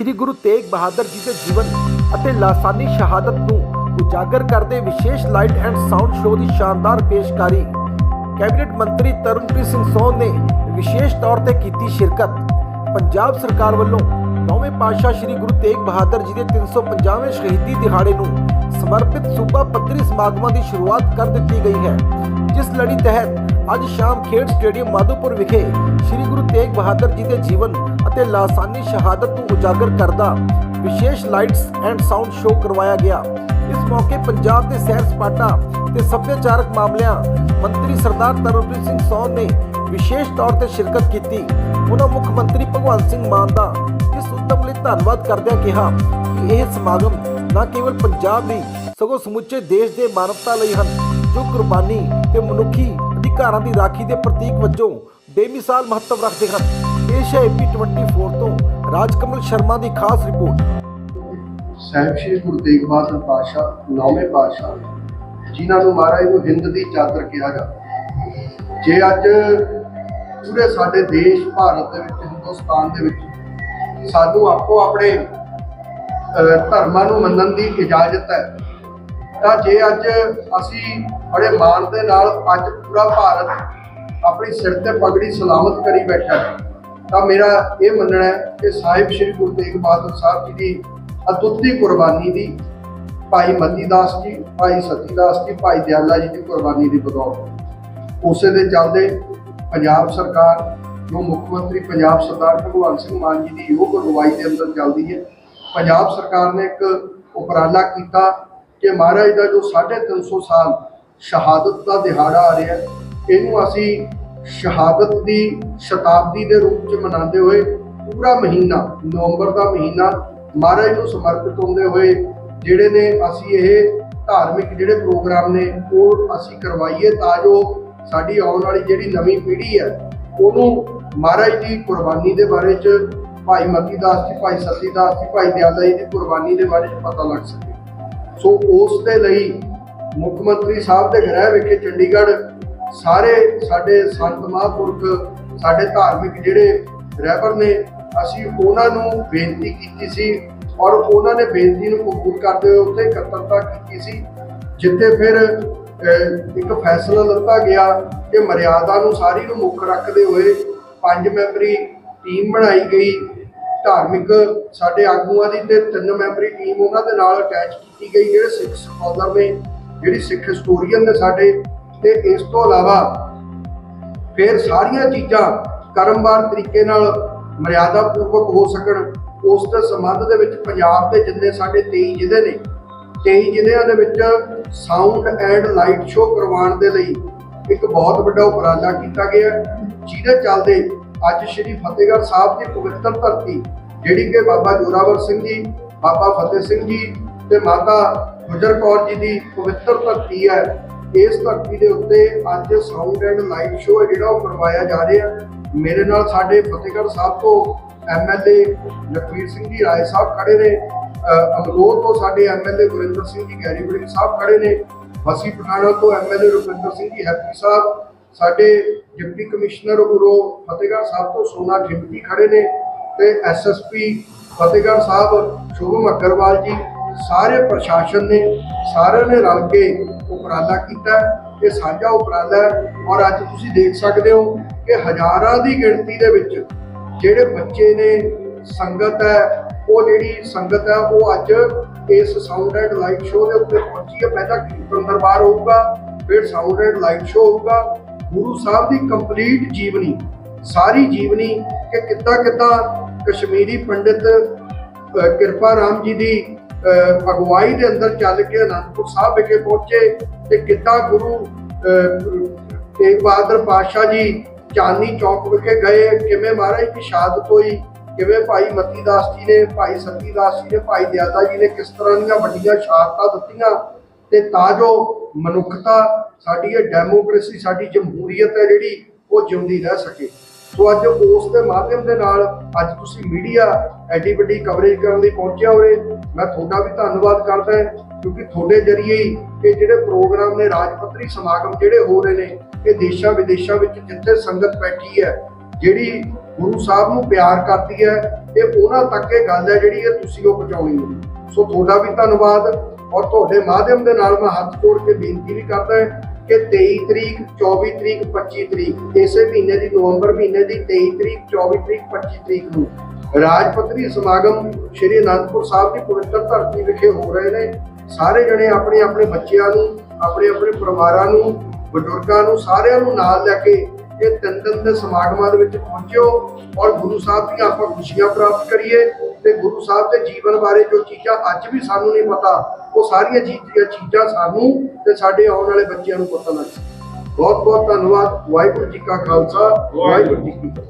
ਸ੍ਰੀ ਗੁਰੂ ਤੇਗ ਬਹਾਦਰ ਜੀ ਦੇ ਜੀਵਨ ਅਤੇ ਲਾਸਾਨੀ ਸ਼ਹਾਦਤ ਨੂੰ ਉਜਾਗਰ ਕਰਦੇ ਵਿਸ਼ੇਸ਼ ਲਾਈਟ ਐਂਡ ਸਾਊਂਡ ਸ਼ੋਅ ਦੀ ਸ਼ਾਨਦਾਰ ਪੇਸ਼ਕਾਰੀ। ਕੈਬਨਿਟ ਮੰਤਰੀ ਤਰਨਪ੍ਰੀਤ ਸਿੰਘ ਸੋਨ ਨੇ ਵਿਸ਼ੇਸ਼ ਤੌਰ ਤੇ ਕੀਤੀ ਸ਼ਿਰਕਤ। ਪੰਜਾਬ ਸਰਕਾਰ ਵੱਲੋਂ ਨੌਵੇਂ ਪਾਤਸ਼ਾਹ ਸ੍ਰੀ ਗੁਰੂ ਤੇਗ ਬਹਾਦਰ ਜੀ ਦੇ 350ਵੇਂ ਸ਼ਹੀਦੀ ਦਿਹਾੜੇ ਨੂੰ ਸਮਰਪਿਤ ਸੂਬਾ ਪੱਧਰੀ ਸਮਾਗਮਾਂ ਦੀ ਸ਼ੁਰੂਆਤ ਕਰ ਦਿੱਤੀ ਗਈ ਹੈ। ਜਿਸ ਲੜੀ ਤਹਿਤ ਅੱਜ ਸ਼ਾਮ ਖੇਡ ਸਟੇਡੀਅਮ ਮਾਧੋਪੁਰ ਵਿਖੇ ਸ੍ਰੀ ਗੁਰੂ ਤੇਗ ਬਹਾਦਰ ਜੀ ਦੇ ਜੀਵਨ ਅਤੇ ਲਾਸਾਨੀ ਸ਼ਹਾਦਤ ਨੂੰ ਉਜਾਗਰ ਕਰਦਾ। ਵਿਸ਼ੇਸ਼ ਲਾਈਟਸ ਐਂਡ ਸਾਊਂਡ ਸ਼ੋਅ ਕਰਵਾਇਆ ਗਿਆ। ਇਸ ਮੌਕੇ ਪੰਜਾਬ ਦੇ ਸੈਰ ਸਪਾਟਾ ਤੇ ਸੱਭਿਆਚਾਰਕ ਮਾਮਲਿਆਂ ਮੰਤਰੀ ਸਰਦਾਰ ਤਰਨਪ੍ਰੀਤ ਸਿੰਘ ਸੋਨ ਨੇ ਵਿਸ਼ੇਸ਼ ਤੌਰ ਤੇ ਸ਼ਿਰਕਤ ਕੀਤੀ। ਉਹਨਾਂ ਮੁੱਖ ਮੰਤਰੀ ਭਗਵੰਤ ਸਿੰਘ ਮਾਨ ਦਾ ਇਸ ਉਦਮ ਲਈ ਧੰਨਵਾਦ ਕਰਦਿਆਂ ਕਿਹਾ ਕਿ ਇਹ ਸਮਾਗਮ ਨਾ ਕੇਵਲ ਪੰਜਾਬ ਲਈ ਸਗੋਂ ਸਮੁੱਚੇ ਦੇਸ਼ ਦੇ ਮਾਨਵਤਾ ਲਈ ਹਨ, ਜੋ ਕੁਰਬਾਨੀ ਤੇ ਮਨੁੱਖੀ ਅਧਿਕਾਰਾਂ ਦੀ ਰਾਖੀ ਦੇ ਪ੍ਰਤੀਕ ਵਜੋਂ ਬੇਮਿਸਾਲ ਮਹੱਤਵ ਰੱਖਦੇ ਹਨ। ਪੇਸ਼ ਏਪੀ 24 ਤੋਂ ਰਾਜਕਮਲ ਸ਼ਰਮਾ ਦੀ ਖਾਸ ਰਿਪੋਰਟ। ਸਾਹਿਬ ਸ਼੍ਰੀ ਗੁਰੂ ਤੇਗ ਬਹਾਦਰ ਪਾਤਸ਼ਾਹ, ਨੌਵੇਂ ਪਾਤਸ਼ਾਹ, ਜਿਨ੍ਹਾਂ ਨੂੰ ਮਹਾਰਾਜ ਨੂੰ ਹਿੰਦ ਦੀ ਚਾਦਰ ਕਿਹਾ ਜਾਂਦਾ ਜੇ ਅੱਜ ਪੂਰੇ ਸਾਡੇ ਦੇਸ਼ ਭਾਰਤ ਦੇ ਵਿੱਚ, ਹਿੰਦੁਸਤਾਨ ਦੇ ਵਿੱਚ ਸਾਨੂੰ ਆਪੋ ਆਪਣੇ ਧਰਮਾਂ ਨੂੰ ਮੰਨਣ ਦੀ ਇਜਾਜ਼ਤ ਹੈ, ਤਾਂ ਜੇ ਅੱਜ ਅਸੀਂ ਬੜੇ ਮਾਣ ਦੇ ਨਾਲ ਅੱਜ ਪੂਰਾ ਭਾਰਤ ਆਪਣੀ ਸਿਰ ਤੇ ਪਗੜੀ ਸਲਾਮਤ ਕਰੀ ਬੈਠਾ ਹੈ ਤਾਂ ਮੇਰਾ ਇਹ ਮੰਨਣਾ ਹੈ ਕਿ ਸਾਹਿਬ ਸ਼੍ਰੀ ਗੁਰੂ ਤੇਗ ਬਹਾਦਰ ਸਾਹਿਬ ਜੀ ਦੀ ਅਦੁੱਤੀ ਕੁਰਬਾਨੀ ਦੀ ਭਾਈ ਮਤੀ ਦਾਸ ਜੀ, ਭਾਈ ਸਤੀ ਦਾਸ ਜੀ, ਭਾਈ ਦਿਆਲਾ ਜੀ ਦੀ ਕੁਰਬਾਨੀ ਦੀ ਬਦੌਲਤ। ਉਸੇ ਦੇ ਚੱਲਦੇ ਪੰਜਾਬ ਸਰਕਾਰ ਜੋ ਮੁੱਖ ਮੰਤਰੀ ਪੰਜਾਬ ਸਰਦਾਰ ਭਗਵੰਤ ਸਿੰਘ ਮਾਨ ਜੀ ਦੀ ਯੋਗ ਅਗਵਾਈ ਦੇ ਅੰਦਰ ਚੱਲਦੀ ਹੈ, ਪੰਜਾਬ ਸਰਕਾਰ ਨੇ ਇੱਕ ਉਪਰਾਲਾ ਕੀਤਾ ਕਿ ਮਹਾਰਾਜ ਦਾ ਜੋ 350 ਸਾਲ ਸ਼ਹਾਦਤ ਦਾ ਦਿਹਾੜਾ ਆ ਰਿਹਾ, ਇਹਨੂੰ ਅਸੀਂ ਸ਼ਹਾਦਤ ਦੀ ਸ਼ਤਾਬਦੀ ਦੇ ਰੂਪ ਚ ਮਨਾਉਂਦੇ ਹੋਏ ਪੂਰਾ ਮਹੀਨਾ, ਨਵੰਬਰ ਦਾ ਮਹੀਨਾ ਮਹਾਰਾਜ ਨੂੰ ਸਮਰਪਿਤ ਹੁੰਦੇ ਹੋਏ ਜਿਹੜੇ ਨੇ ਅਸੀਂ ਇਹ ਧਾਰਮਿਕ ਜਿਹੜੇ ਪ੍ਰੋਗਰਾਮ ਨੇ ਉਹ ਅਸੀਂ ਕਰਵਾਈਏ ਤਾਂ ਜੋ ਸਾਡੀ ਆਉਣ ਵਾਲੀ ਜਿਹੜੀ ਨਵੀਂ ਪੀੜ੍ਹੀ ਹੈ, ਉਹਨੂੰ ਮਹਾਰਾਜ ਦੀ ਕੁਰਬਾਨੀ ਦੇ ਬਾਰੇ ਚ ਭਾਈ ਮਤੀ ਦਾਸ ਜੀ, ਭਾਈ ਸਤੀ ਦਾਸ ਜੀ, ਭਾਈ ਦਿਆਦਾ ਜੀ ਦੀ ਕੁਰਬਾਨੀ ਦੇ ਬਾਰੇ ਚ ਪਤਾ ਲੱਗ ਸਕੇ। ਸੋ ਉਸ ਦੇ ਲਈ ਮੁੱਖ ਮੰਤਰੀ ਸਾਹਿਬ ਦੇ ਗ੍ਰਹਿ ਵਿਖੇ ਚੰਡੀਗੜ੍ਹ ਸਾਰੇ ਸਾਡੇ ਸੰਤ ਮਹਾਂਪੁਰਖ, ਸਾਡੇ ਧਾਰਮਿਕ ਜਿਹੜੇ ਰਹਿਬਰ ਨੇ, ਅਸੀਂ ਉਹਨਾਂ ਨੂੰ ਬੇਨਤੀ ਕੀਤੀ ਸੀ ਔਰ ਉਹਨਾਂ ਨੇ ਬੇਨਤੀ ਨੂੰ ਕਬੂਲ ਕਰਦੇ ਹੋਏ ਉੱਥੇ ਇਕੱਤਰਤਾ ਕੀਤੀ ਸੀ, ਜਿੱਥੇ ਫਿਰ ਇੱਕ ਫੈਸਲਾ ਲਿੱਤਾ ਗਿਆ ਕਿ ਮਰਿਆਦਾ ਨੂੰ ਸਾਰੀ ਨੂੰ ਮੁੱਖ ਰੱਖਦੇ ਹੋਏ ਪੰਜ ਮੈਂਬਰੀ ਟੀਮ ਬਣਾਈ ਗਈ। ਧਾਰਮਿਕ ਸਾਡੇ ਆਗੂਆਂ ਦੀ ਤੇ ਤਿੰਨ ਮੈਂਬਰੀ ਟੀਮ ਉਹਨਾਂ ਦੇ ਨਾਲ ਅਟੈਚ ਕੀਤੀ ਗਈ, ਜਿਹੜੇ ਸਿੱਖ ਸਕਾਲਰ ਨੇ, ਜਿਹੜੀ ਸਿੱਖ ਹਿਸਟੋਰੀਅਨ ਨੇ ਸਾਡੇ ਤੇ ਇਸ ਤੋਂ ਇਲਾਵਾ ਫਿਰ ਸਾਰੀਆਂ ਚੀਜ਼ਾਂ ਕਰਮਵਾਰ ਤਰੀਕੇ ਨਾਲ ਮਰਿਆਦਾ ਪੂਰਵਕ ਹੋ ਸਕਣ, ਉਸ ਦੇ ਸੰਬੰਧ ਦੇ ਵਿੱਚ ਪੰਜਾਬ ਦੇ ਜਿੰਨੇ ਸਾਡੇ 23 ਜ਼ਿਲ੍ਹੇ ਨੇ 23 ਜ਼ਿਲ੍ਹਿਆਂ ਦੇ ਵਿੱਚ ਸਾਊਂਡ ਐਂਡ ਲਾਈਟ ਸ਼ੋਅ ਕਰਵਾਉਣ ਦੇ ਲਈ ਇੱਕ ਬਹੁਤ ਵੱਡਾ ਉਪਰਾਲਾ ਕੀਤਾ ਗਿਆ ਜਿਹਦੇ ਚੱਲਦੇ ਅੱਜ ਸ਼੍ਰੀ ਫਤਿਹਗੜ੍ਹ ਸਾਹਿਬ ਦੀ ਪਵਿੱਤਰ ਧਰਤੀ, ਜਿਹੜੀ ਕਿ ਬਾਬਾ ਜੋਰਾਵਰ ਸਿੰਘ ਜੀ, ਬਾਬਾ ਫਤਿਹ ਸਿੰਘ ਜੀ ਤੇ ਮਾਤਾ ਗੁਜਰ ਕੌਰ ਜੀ ਦੀ ਪਵਿੱਤਰ ਧਰਤੀ ਹੈ ਇਸ ਧਰਤੀ ਦੇ ਉੱਤੇ ਅੱਜ ਸਾਊਂਡ ਐਂਡ ਲਾਈਟ ਸ਼ੋਅ ਜਿਹੜਾ ਉਹ ਕਰਵਾਇਆ ਜਾ ਰਿਹਾ ਮੇਰੇ ਨਾਲ ਸਾਡੇ ਫਤਿਹਗੜ੍ਹ ਸਾਹਿਬ ਤੋਂ ਐਮਐਲਏ ਲਖਵੀਰ ਸਿੰਘ ਜੀ, ਰਾਏ ਸਾਹਿਬ ਖੜੇ ਨੇ। ਅਹ ਅਮਲੋਹ ਤੋਂ ਸਾਡੇ ਐਮਐਲਏ ਗੁਰਿੰਦਰ ਸਿੰਘ ਜੀ, ਗੈਰੀ ਸਾਹਿਬ ਖੜੇ ਨੇ। ਬਸੀ ਪਠਾਣਾ ਤੋਂ ਐਮਐਲਏ ਰੁਪਿੰਦਰ ਸਿੰਘ ਜੀ, ਹੈਪੀ ਸਾਹਿਬ, ਸਾਡੇ ਡਿਪਟੀ ਕਮਿਸ਼ਨਰ ਉਰੋ ਫਤਿਹਗੜ੍ਹ ਸਾਹਿਬ ਤੋਂ ਸੋਨਾ ਡਿਪਟੀ ਖੜੇ ਨੇ ਤੇ ਐਸਐਸਪੀ ਫਤਿਹਗੜ੍ਹ ਸਾਹਿਬ, ਸ਼ੁਭਮ ਅਗਰਵਾਲ ਜੀ, ਸਾਰੇ ਪ੍ਰਸ਼ਾਸਨ ਨੇ, ਸਾਰਿਆਂ ਨੇ ਰਲ ਕੇ ਉਪਰਾਲਾ ਕੀਤਾ ਇਹ ਸਾਂਝਾ ਉਪਰਾਲਾ ਹੈ ਔਰ ਅੱਜ ਤੁਸੀਂ ਦੇਖ ਸਕਦੇ ਹੋ ਕਿ ਹਜ਼ਾਰਾਂ ਦੀ ਗਿਣਤੀ ਦੇ ਵਿੱਚ ਜਿਹੜੇ ਬੱਚੇ ਨੇ ਸੰਗਤ ਹੈ, ਉਹ ਜਿਹੜੀ ਸੰਗਤ ਹੈ, ਉਹ ਅੱਜ ਇਸ ਸਾਊਂਡ ਐਂਡ ਲਾਈਟ ਸ਼ੋਅ ਦੇ ਉੱਤੇ ਪਹੁੰਚੀ ਹੈ। ਪਹਿਲਾਂ ਕੀਰਤਨ ਦਰਬਾਰ ਹੋਊਗਾ, ਫਿਰ ਸਾਊਂਡ ਐਂਡ ਲਾਈਟ ਸ਼ੋਅ ਹੋਊਗਾ। ਗੁਰੂ ਸਾਹਿਬ ਦੀ ਕੰਪਲੀਟ ਜੀਵਨੀ, ਸਾਰੀ ਜੀਵਨੀ ਕਿ ਕਿੱਦਾਂ ਕਿੱਦਾਂ ਕਸ਼ਮੀਰੀ ਪੰਡਿਤ ਕਿਰਪਾ ਰਾਮ ਜੀ ਦੀ ਅਗਵਾਈ ਦੇ ਅੰਦਰ ਚੱਲ ਕੇ ਅਨੰਦਪੁਰ ਸਾਹਿਬ ਵਿਖੇ ਪਹੁੰਚੇ ਤੇ ਕਿੱਦਾਂ ਗੁਰੂ ਤੇਗ ਬਹਾਦਰ ਪਾਤਸ਼ਾਹ ਜੀ ਚਾਂਦਨੀ ਚੌਕ ਵਿਖੇ ਗਏ। ਕਿਵੇਂ ਮਹਾਰਾਜ ਦੀ ਸ਼ਹਾਦਤ ਹੋਈ? ਕਿਵੇਂ ਭਾਈ ਮਤੀ ਦਾਸ ਜੀ ਨੇ, ਭਾਈ ਸਤੀ ਦਾਸ ਜੀ ਨੇ, ਭਾਈ ਦਿਆਦਾ ਜੀ ਨੇ ਕਿਸ ਤਰ੍ਹਾਂ ਦੀਆਂ ਵੱਡੀਆਂ ਸ਼ਹਾਦਤਾਂ ਦਿੱਤੀਆਂ? ਤੇ ਤਾਂ ਜੋ ਮਨੁੱਖਤਾ, ਸਾਡੀ ਇਹ ਡੈਮੋਕ੍ਰੇਸੀ ਸਾਡੀ ਜਮਹੂਰੀਅਤ ਹੈ ਜਿਹੜੀ, ਉਹ ਜਿਉਂਦੀ ਰਹਿ ਸਕੇ। ਸੋ ਅੱਜ ਉਸ ਦੇ ਮਾਧਿਅਮ ਦੇ ਨਾਲ ਅੱਜ ਤੁਸੀਂ ਮੀਡੀਆ ਐਡੀ ਵੱਡੀ ਕਵਰੇਜ ਕਰਨ ਲਈ ਪਹੁੰਚਿਆ ਹੋਏ, ਮੈਂ ਤੁਹਾਡਾ ਵੀ ਧੰਨਵਾਦ ਕਰਦਾ ਹਾਂ, ਕਿਉਂਕਿ ਤੁਹਾਡੇ ਜਰੀਏ ਹੀ ਇਹ ਜਿਹੜੇ ਪ੍ਰੋਗਰਾਮ ਨੇ ਰਾਜ ਪੱਧਰੀ ਸਮਾਗਮ ਜਿਹੜੇ ਹੋ ਰਹੇ ਨੇ, ਇਹ ਦੇਸ਼ਾਂ ਵਿਦੇਸ਼ਾਂ ਵਿੱਚ ਜਿੱਥੇ ਸੰਗਤ ਬੈਠੀ ਹੈ, ਜਿਹੜੀ ਗੁਰੂ ਸਾਹਿਬ ਨੂੰ ਪਿਆਰ ਕਰਦੀ ਹੈ, ਇਹ ਉਹਨਾਂ ਤੱਕ ਇਹ ਗੱਲ ਹੈ ਜਿਹੜੀ ਇਹ ਤੁਸੀਂ ਉਹ ਪਹੁੰਚਾਉਣੀ ਹੈ। ਸੋ ਤੁਹਾਡਾ ਵੀ ਧੰਨਵਾਦ ਔਰ ਤੁਹਾਡੇ ਮਾਧਿਅਮ ਦੇ ਨਾਲ ਮੈਂ ਹੱਥ ਜੋੜ ਕੇ ਬੇਨਤੀ ਵੀ ਕਰਦਾ ਹਾਂ ਕਿ 23 ਤਰੀਕ 24 ਤਰੀਕ 25 ਤਰੀਕ। ਇਸੇ ਮਹੀਨੇ ਦੀ ਨਵੰਬਰ ਮਹੀਨੇ ਦੀ 23 ਤਰੀਕ 24 ਤਰੀਕ 25 ਤਰੀਕ ਨੂੰ। ਰਾਜ ਪੱਧਰੀ ਸਮਾਗਮ ਸ਼੍ਰੀ ਅਨੰਦਪੁਰ ਸਾਹਿਬ ਦੀ ਪਵਿੱਤਰ ਧਰਤੀ ਵਿਖੇ ਹੋ ਰਹੇ ਨੇ। ਸਾਰੇ ਜਣੇ ਆਪਣੇ ਆਪਣੇ ਬੱਚਿਆਂ ਨੂੰ, ਆਪਣੇ ਆਪਣੇ ਪਰਿਵਾਰਾਂ ਨੂੰ, ਬਜ਼ੁਰਗਾਂ ਨੂੰ, ਸਾਰਿਆਂ ਨੂੰ ਨਾਲ ਲੈ ਕੇ ਇਹ ਤਿੰਨ ਦਿਨ ਦੇ ਸਮਾਗਮਾਂ ਦੇ ਵਿੱਚ ਪਹੁੰਚਿਓ ਔਰ ਗੁਰੂ ਸਾਹਿਬ ਦੀਆਂ ਆਪਾਂ ਖੁਸ਼ੀਆਂ ਪ੍ਰਾਪਤ ਕਰੀਏ। ਤੇ ਗੁਰੂ ਸਾਹਿਬ ਦੇ ਜੀਵਨ ਬਾਰੇ ਜੋ ਚੀਜ਼ਾਂ ਅੱਜ ਵੀ ਸਾਨੂੰ ਨਹੀਂ ਪਤਾ ਉਹ ਸਾਰੀਆਂ ਚੀਜ਼ਾਂ ਚੀਜ਼ਾਂ ਸਾਨੂੰ ਤੇ ਸਾਡੇ ਆਉਣ ਵਾਲੇ ਬੱਚਿਆਂ ਨੂੰ ਪਤਾ ਲੱਗ ਬਹੁਤ ਬਹੁਤ ਧੰਨਵਾਦ। ਵਾਹਿਗੁਰੂ ਜੀ ਕਾ ਖਾਲਸਾ। ਵਾਹਿਗੁਰੂ ਜੀ ਕੀ